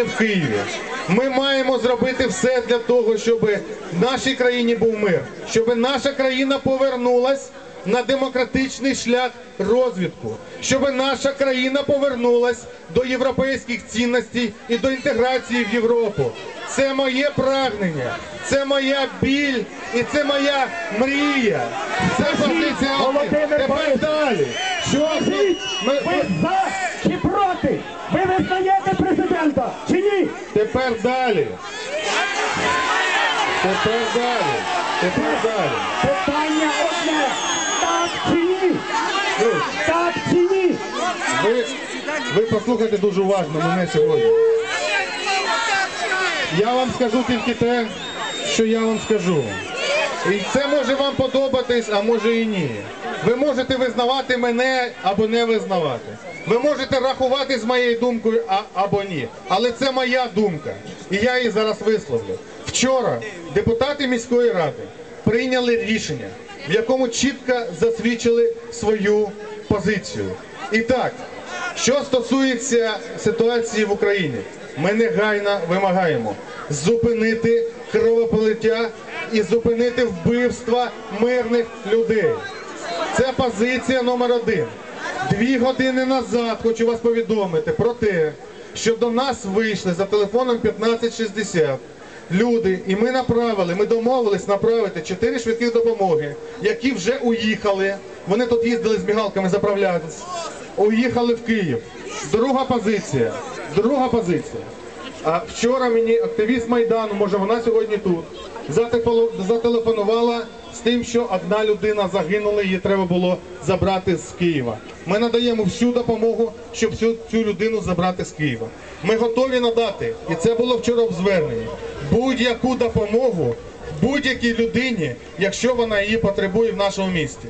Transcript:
в Києві. Ми маємо зробити все для того, щоб в нашій країні був мир, щоб наша країна повернулась на демократичний шлях розвитку, щоб наша країна повернулась до європейських цінностей і до інтеграції в Європу. Це моє прагнення, це моя біль і це моя мрія. Це позиція. Тепер далі. Що ми, ви за чи проти? Ви визнаєте президента чи ні? Тепер далі. Тепер далі. Тепер далі. Питання одне. Так чи ні? Так чи ні? Ви, ви послухайте дуже уважно мене сьогодні. Я вам скажу тільки те, що я вам скажу. І це може вам подобатись, а може і ні. Ви можете визнавати мене або не визнавати. Ви можете рахувати з моєю думкою а, або ні. Але це моя думка. І я її зараз висловлю. Вчора депутати міської ради прийняли рішення, в якому чітко засвідчили свою позицію. І так, що стосується ситуації в Україні, ми негайно вимагаємо зупинити кровопролиття і зупинити вбивства мирних людей. Це позиція номер один. Дві години назад хочу вас повідомити про те, що до нас вийшли за телефоном 1560 люди, і ми направили, ми домовились направити чотири швидкі допомоги, які вже уїхали. Вони тут їздили з мігалками заправлятися. Уїхали в Київ. Друга позиція. Друга позиція. А вчора мені активіст Майдану, може вона сьогодні тут, зателефо- зателефонувала з тим, що одна людина загинула, її треба було забрати з Києва. Ми надаємо всю допомогу, щоб цю, цю людину забрати з Києва. Ми готові надати, і це було вчора в зверненні, будь-яку допомогу будь-якій людині, якщо вона її потребує в нашому місті.